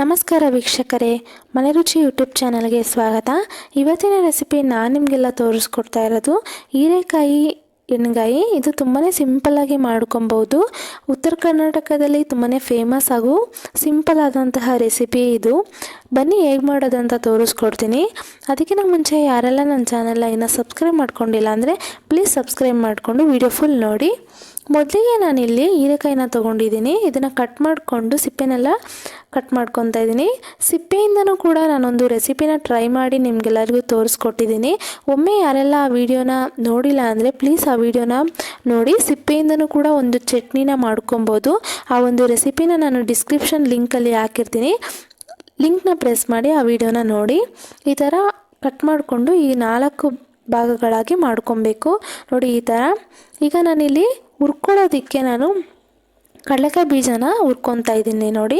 ನಮಸ್ಕಾರ ವೀಕ್ಷಕರೇ ಮನೆರುಚಿ ಯೂಟ್ಯೂಬ್ ಚಾನಲ್ಗೆ ಸ್ವಾಗತ. ಇವತ್ತಿನ ರೆಸಿಪಿ ನಾನು ನಿಮಗೆಲ್ಲ ತೋರಿಸ್ಕೊಡ್ತಾ ಇರೋದು, ಹೀರೆಕಾಯಿ ಎಣ್ಗಾಯಿ. ಇದು ತುಂಬಾ ಸಿಂಪಲ್ಲಾಗಿ ಮಾಡ್ಕೊಬೋದು. ಉತ್ತರ ಕರ್ನಾಟಕದಲ್ಲಿ ತುಂಬಾ ಫೇಮಸ್ ಹಾಗೂ ಸಿಂಪಲ್ ಆದಂತಹ ರೆಸಿಪಿ ಇದು. ಬನ್ನಿ ಹೇಗೆ ಮಾಡೋದಂತ ತೋರಿಸ್ಕೊಡ್ತೀನಿ. ಅದಕ್ಕಿಂತ ಮುಂಚೆ ಯಾರೆಲ್ಲ ನನ್ನ ಚಾನಲ್ನ ಇನ್ನೂ ಸಬ್ಸ್ಕ್ರೈಬ್ ಮಾಡ್ಕೊಂಡಿಲ್ಲ ಅಂದರೆ, ಪ್ಲೀಸ್ ಸಬ್ಸ್ಕ್ರೈಬ್ ಮಾಡಿಕೊಂಡು ವಿಡಿಯೋ ಫುಲ್ ನೋಡಿ. ಮೊದಲಿಗೆ ನಾನಿಲ್ಲಿ ಹೀರೆಕಾಯಿನ ತೊಗೊಂಡಿದ್ದೀನಿ. ಇದನ್ನು ಕಟ್ ಮಾಡಿಕೊಂಡು ಸಿಪ್ಪೆನೆಲ್ಲ ಕಟ್ ಮಾಡ್ಕೊತಾ ಇದ್ದೀನಿ. ಸಿಪ್ಪೆಯಿಂದನೂ ಕೂಡ ನಾನೊಂದು ರೆಸಿಪಿನ ಟ್ರೈ ಮಾಡಿ ನಿಮಗೆಲ್ಲರಿಗೂ ತೋರಿಸ್ಕೊಟ್ಟಿದ್ದೀನಿ. ಒಮ್ಮೆ ಯಾರೆಲ್ಲ ಆ ವಿಡಿಯೋನ ನೋಡಿಲ್ಲ ಅಂದರೆ ಪ್ಲೀಸ್ ಆ ವಿಡಿಯೋನ ನೋಡಿ. ಸಿಪ್ಪೆಯಿಂದನೂ ಕೂಡ ಒಂದು ಚಟ್ನಿನ ಮಾಡ್ಕೊಬೋದು. ಆ ಒಂದು ರೆಸಿಪಿನ ನಾನು ಡಿಸ್ಕ್ರಿಪ್ಷನ್ ಲಿಂಕಲ್ಲಿ ಹಾಕಿರ್ತೀನಿ. ಲಿಂಕ್ನ ಪ್ರೆಸ್ ಮಾಡಿ ಆ ವಿಡಿಯೋನ ನೋಡಿ. ಈ ಥರ ಕಟ್ ಮಾಡಿಕೊಂಡು ಈ ನಾಲ್ಕು ಭಾಗಗಳಾಗಿ ಮಾಡ್ಕೊಬೇಕು. ನೋಡಿ ಈ ಥರ ಈಗ ನಾನಿಲ್ಲಿ ಹುರ್ಕೊಳ್ಳೋದಕ್ಕೆ ನಾನು ಕಡಲೆಕಾಯಿ ಬೀಜನ ಹುರ್ಕೊತಾ ಇದ್ದೀನಿ ನೋಡಿ.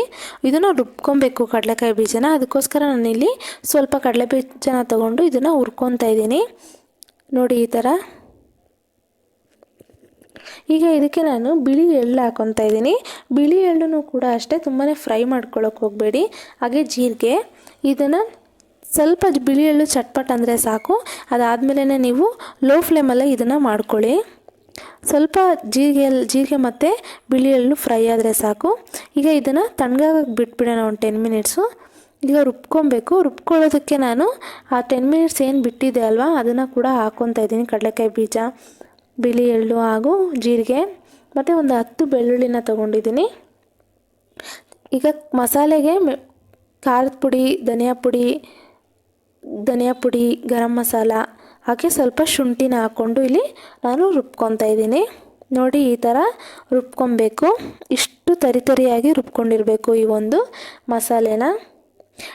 ಇದನ್ನು ರುಬ್ಕೊಬೇಕು ಕಡಲೆಕಾಯಿ ಬೀಜನ. ಅದಕ್ಕೋಸ್ಕರ ನಾನಿಲ್ಲಿ ಸ್ವಲ್ಪ ಕಡಲೆ ಬೀಜನ ತೊಗೊಂಡು ಇದನ್ನು ಹುರ್ಕೊತಾ ಇದ್ದೀನಿ. ನೋಡಿ ಈ ಥರ ಈಗ ಇದಕ್ಕೆ ನಾನು ಬಿಳಿ ಎಳ್ಳು ಹಾಕೊತಾ ಇದ್ದೀನಿ. ಬಿಳಿ ಎಳ್ಳು ಕೂಡ ಅಷ್ಟೇ ತುಂಬಾ ಫ್ರೈ ಮಾಡ್ಕೊಳ್ಳೋಕೆ ಹೋಗಬೇಡಿ. ಹಾಗೆ ಜೀರಿಗೆ. ಇದನ್ನು ಸ್ವಲ್ಪ ಬಿಳಿ ಎಳ್ಳು ಚಟ್ಪಟ್ ಅಂದರೆ ಸಾಕು. ಅದಾದಮೇಲೆ ನೀವು ಲೋ ಫ್ಲೇಮಲ್ಲೇ ಇದನ್ನು ಮಾಡ್ಕೊಳ್ಳಿ. ಸ್ವಲ್ಪ ಜೀರಿಗೆ ಜೀರಿಗೆ ಮತ್ತು ಬಿಳಿ ಎಳ್ಳು ಫ್ರೈ ಆದರೆ ಸಾಕು. ಈಗ ಇದನ್ನು ತಣ್ಣಗಾಗಕ್ಕೆ ಬಿಟ್ಬಿಡೋಣ ಒಂದು ಟೆನ್ ಮಿನಿಟ್ಸು ಈಗ ರುಬ್ಕೊಬೇಕು. ರುಬ್ಕೊಳ್ಳೋದಕ್ಕೆ ನಾನು ಆ ಟೆನ್ ಮಿನಿಟ್ಸ್ ಏನು ಬಿಟ್ಟಿದೆ ಅಲ್ವಾ, ಅದನ್ನು ಕೂಡ ಹಾಕ್ಕೊತಾ ಇದ್ದೀನಿ. ಕಡಲೆಕಾಯಿ ಬೀಜ, ಬಿಳಿ ಎಳ್ಳು ಹಾಗೂ ಜೀರಿಗೆ. ಮತ್ತು ಒಂದು ಹತ್ತು ಬೆಳ್ಳುಳ್ಳಿನ ತೊಗೊಂಡಿದ್ದೀನಿ. ಈಗ ಮಸಾಲೆಗೆ ಖಾರದ ಪುಡಿ, ಧನಿಯಾ ಪುಡಿ ಧನಿಯಾ ಪುಡಿ, ಗರಂ ಮಸಾಲ ಹಾಗೆ ಸ್ವಲ್ಪ ಶುಂಠಿನ ಹಾಕ್ಕೊಂಡು ಇಲ್ಲಿ ನಾನು ರುಬ್ಕೊತಾ ಇದ್ದೀನಿ. ನೋಡಿ ಈ ಥರ ರುಬ್ಕೊಬೇಕು ಇಷ್ಟು ತರಿತರಿಯಾಗಿ ರುಬ್ಕೊಂಡಿರಬೇಕು ಈ ಒಂದು ಮಸಾಲೆನ.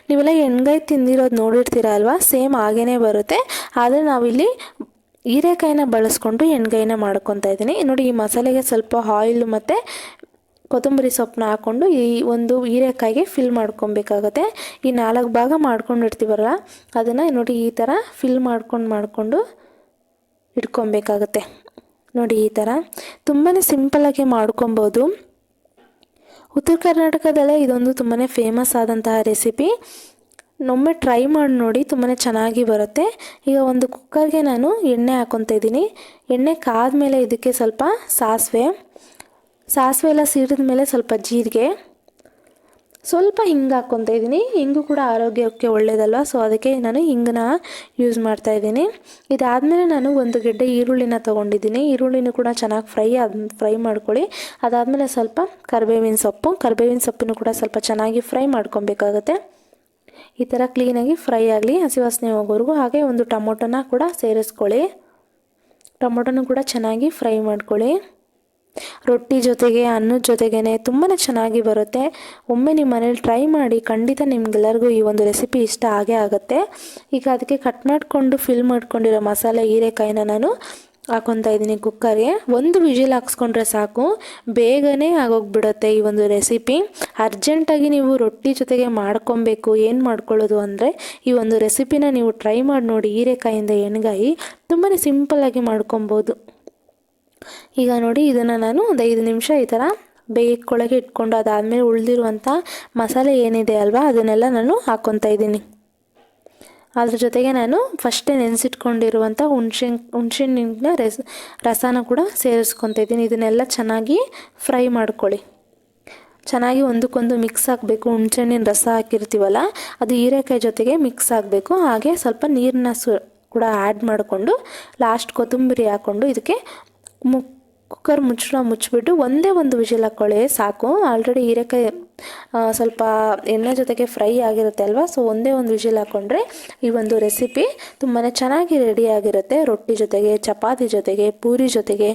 ನೀವೆಲ್ಲ ಎಣ್ಗಾಯಿ ತಿಂದಿರೋದು ನೋಡಿರ್ತೀರ ಅಲ್ವಾ? ಸೇಮ್ ಹಾಗೇ ಬರುತ್ತೆ. ಆದರೆ ನಾವಿಲ್ಲಿ ಹೀರೆಕಾಯಿನ ಬಳಸ್ಕೊಂಡು ಎಣ್ಗಾಯಿನ ಮಾಡ್ಕೊತಾ ಇದ್ದೀನಿ. ನೋಡಿ ಈ ಮಸಾಲೆಗೆ ಸ್ವಲ್ಪ ಆಯಿಲ್ ಮತ್ತು ಕೊತ್ತಂಬರಿ ಸೊಪ್ಪನ್ನ ಹಾಕ್ಕೊಂಡು ಈ ಒಂದು ಹೀರೆಕಾಯಿಗೆ ಫಿಲ್ ಮಾಡ್ಕೊಬೇಕಾಗತ್ತೆ. ಈ ನಾಲ್ಕು ಭಾಗ ಮಾಡ್ಕೊಂಡಿರ್ತೀವಲ್ಲ, ಅದನ್ನು ನೋಡಿ ಈ ಥರ ಫಿಲ್ ಮಾಡ್ಕೊಂಡು ಮಾಡಿಕೊಂಡು ಇಟ್ಕೊಬೇಕಾಗತ್ತೆ. ನೋಡಿ ಈ ಥರ ತುಂಬಾ ಸಿಂಪಲ್ಲಾಗಿ ಮಾಡ್ಕೊಬೋದು. ಉತ್ತರ ಕರ್ನಾಟಕದಲ್ಲೇ ಇದೊಂದು ತುಂಬಾ ಫೇಮಸ್ ಆದಂತಹ ರೆಸಿಪಿ ಒಮ್ಮೆ ಟ್ರೈ ಮಾಡಿ ನೋಡಿ ತುಂಬಾ ಚೆನ್ನಾಗಿ ಬರುತ್ತೆ. ಈಗ ಒಂದು ಕುಕ್ಕರ್ಗೆ ನಾನು ಎಣ್ಣೆ ಹಾಕ್ಕೊತ ಇದ್ದೀನಿ ಎಣ್ಣೆ ಕಾದ್ಮೇಲೆ ಇದಕ್ಕೆ ಸ್ವಲ್ಪ ಸಾಸಿವೆ. ಸಾಸಿವೆ ಎಲ್ಲ ಸಿಡಿದ ಮೇಲೆ ಸ್ವಲ್ಪ ಜೀರಿಗೆ. ಸ್ವಲ್ಪ ಹಿಂಗೆ ಹಾಕ್ಕೊತಾ ಇದ್ದೀನಿ. ಹಿಂಗು ಕೂಡ ಆರೋಗ್ಯಕ್ಕೆ ಒಳ್ಳೇದಲ್ವ? ಸೊ ಅದಕ್ಕೆ ನಾನು ಹಿಂಗನ್ನ ಯೂಸ್ ಮಾಡ್ತಾ ಇದ್ದೀನಿ. ಇದಾದಮೇಲೆ ನಾನು ಒಂದು ಗೆಡ್ಡೆ ಈರುಳ್ಳಿನ ತೊಗೊಂಡಿದ್ದೀನಿ. ಈರುಳ್ಳಿನೂ ಕೂಡ ಚೆನ್ನಾಗಿ ಫ್ರೈ ಆದ, ಫ್ರೈ ಮಾಡ್ಕೊಳ್ಳಿ. ಅದಾದಮೇಲೆ ಸ್ವಲ್ಪ ಕರಿಬೇವಿನ ಸೊಪ್ಪು. ಕರಿಬೇವಿನ ಸೊಪ್ಪನ್ನು ಕೂಡ ಸ್ವಲ್ಪ ಚೆನ್ನಾಗಿ ಫ್ರೈ ಮಾಡ್ಕೊಬೇಕಾಗುತ್ತೆ. ಈ ಥರ ಕ್ಲೀನಾಗಿ ಫ್ರೈ ಆಗಲಿ. ಹಸಿ ವಾಸನೆ ಹೋಗೋವರೆಗೂ ಹಾಗೆ ಒಂದು ಟೊಮೊಟೊನ ಕೂಡ ಸೇರಿಸ್ಕೊಳ್ಳಿ. ಟೊಮೊಟೊನೂ ಕೂಡ ಚೆನ್ನಾಗಿ ಫ್ರೈ ಮಾಡ್ಕೊಳ್ಳಿ. ರೊಟ್ಟಿ ಜೊತೆಗೆ, ಅನ್ನದ ಜೊತೆಗೇ ತುಂಬಾ ಚೆನ್ನಾಗಿ ಬರುತ್ತೆ. ಒಮ್ಮೆ ನಿಮ್ಮ ಮನೇಲಿ ಟ್ರೈ ಮಾಡಿ ಖಂಡಿತ ನಿಮ್ಗೆಲ್ಲರಿಗೂ ಈ ಒಂದು ರೆಸಿಪಿ ಇಷ್ಟ ಆಗೇ ಆಗುತ್ತೆ. ಈಗ ಅದಕ್ಕೆ ಕಟ್ ಮಾಡಿಕೊಂಡು ಫಿಲ್ ಮಾಡ್ಕೊಂಡಿರೋ ಮಸಾಲೆ ಹೀರೆಕಾಯಿನ ನಾನು ಹಾಕೊತಾ ಇದ್ದೀನಿ ಕುಕ್ಕರ್ಗೆ. ಒಂದು ವಿಜಿಲ್ ಹಾಕ್ಸ್ಕೊಂಡ್ರೆ ಸಾಕು. ಬೇಗನೆ ಆಗೋಗ್ಬಿಡುತ್ತೆ ಈ ಒಂದು ರೆಸಿಪಿ ಅರ್ಜೆಂಟಾಗಿ ನೀವು ರೊಟ್ಟಿ ಜೊತೆಗೆ ಮಾಡ್ಕೊಬೇಕು. ಏನು ಮಾಡ್ಕೊಳ್ಳೋದು ಅಂದರೆ, ಈ ಒಂದು ರೆಸಿಪಿನ ನೀವು ಟ್ರೈ ಮಾಡಿ ನೋಡಿ ಹೀರೆಕಾಯಿಂದ ಎಣ್ಗಾಯಿ. ತುಂಬಾ ಸಿಂಪಲ್ಲಾಗಿ ಮಾಡ್ಕೊಬೋದು. ಈಗ ನೋಡಿ ಇದನ್ನು ನಾನು ಒಂದು ಐದು ನಿಮಿಷ ಈ ಥರ ಬೇಯಕ್ಕೊಳಗೆ ಇಟ್ಕೊಂಡು ಅದಾದಮೇಲೆ ಉಳಿದಿರುವಂಥ ಮಸಾಲೆ ಏನಿದೆ ಅಲ್ವಾ ಅದನ್ನೆಲ್ಲ ನಾನು ಹಾಕ್ಕೊತಾ ಇದ್ದೀನಿ. ಅದ್ರ ಜೊತೆಗೆ ನಾನು ಫಸ್ಟೇ ನೆನೆಸಿಟ್ಕೊಂಡಿರುವಂಥ ಹುಣ್ಸೆ ಹುಣ್ಸೆಣ್ಣಿನ ರಸ, ರಸನ ಕೂಡ ಸೇರಿಸ್ಕೊತಾ ಇದ್ದೀನಿ. ಇದನ್ನೆಲ್ಲ ಚೆನ್ನಾಗಿ ಫ್ರೈ ಮಾಡ್ಕೊಳ್ಳಿ. ಚೆನ್ನಾಗಿ ಒಂದಕ್ಕೊಂದು ಮಿಕ್ಸ್ ಆಗಬೇಕು. ಹುಣ್ಸೆಣ್ಣಿನ ರಸ ಹಾಕಿರ್ತೀವಲ್ಲ, ಅದು ಹೀರೆಕಾಯಿ ಜೊತೆಗೆ ಮಿಕ್ಸ್ ಆಗಬೇಕು. ಹಾಗೆ ಸ್ವಲ್ಪ ನೀರನ್ನ ಸು, ಕೂಡ ಆ್ಯಡ್ ಮಾಡಿಕೊಂಡು ಲಾಸ್ಟ್ ಕೊತ್ತಂಬರಿ ಹಾಕ್ಕೊಂಡು ಇದಕ್ಕೆ ಮು ಕುಕ್ಕರ್ ಮುಚ್ಚಳ ಮುಚ್ಚಿಬಿಟ್ಟು ಒಂದೇ ಒಂದು ವಿಷಲ್ ಹಾಕ್ಕೊಳ್ಳಿ ಸಾಕು. ಆಲ್ರೆಡಿ ಹೀರೆಕಾಯಿ ಸ್ವಲ್ಪ ಎಣ್ಣೆ ಜೊತೆಗೆ ಫ್ರೈ ಆಗಿರುತ್ತೆ ಅಲ್ವಾ? ಸೊ ಒಂದೇ ಒಂದು ವಿಷಲ್ ಹಾಕ್ಕೊಂಡ್ರೆ ಈ ಒಂದು ರೆಸಿಪಿ ತುಂಬಾ ಚೆನ್ನಾಗಿ ರೆಡಿ ಆಗಿರುತ್ತೆ. ರೊಟ್ಟಿ ಜೊತೆಗೆ, ಚಪಾತಿ ಜೊತೆಗೆ, ಪೂರಿ ಜೊತೆಗೆ.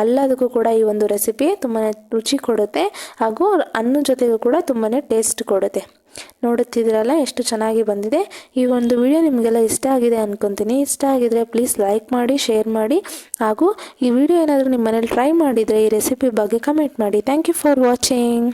ಎಲ್ಲದಕ್ಕೂ ಕೂಡ ಈ ಒಂದು ರೆಸಿಪಿ ತುಂಬಾ ರುಚಿ ಕೊಡುತ್ತೆ ಹಾಗೂ ಅನ್ನ ಜೊತೆಗೂ ಕೂಡ ತುಂಬಾ ಟೇಸ್ಟ್ ಕೊಡುತ್ತೆ. ನೋಡುತ್ತಿದ್ದೀರಲ್ಲ, ಎಷ್ಟು ಚೆನ್ನಾಗಿ ಬಂದಿದೆ. ಈ ಒಂದು ವಿಡಿಯೋ ನಿಮಗೆಲ್ಲ ಇಷ್ಟ ಆಗಿದೆ ಅಂದ್ಕೊತೀನಿ ಇಷ್ಟ ಆಗಿದರೆ ಪ್ಲೀಸ್ ಲೈಕ್ ಮಾಡಿ ಶೇರ್ ಮಾಡಿ. ಹಾಗೂ ಈ ವಿಡಿಯೋ ಏನಾದರೂ ನಿಮ್ಮ ಮನೇಲಿ ಟ್ರೈ ಮಾಡಿದರೆ ಈ ರೆಸಿಪಿ ಬಗ್ಗೆ ಕಮೆಂಟ್ ಮಾಡಿ. Thank you for watching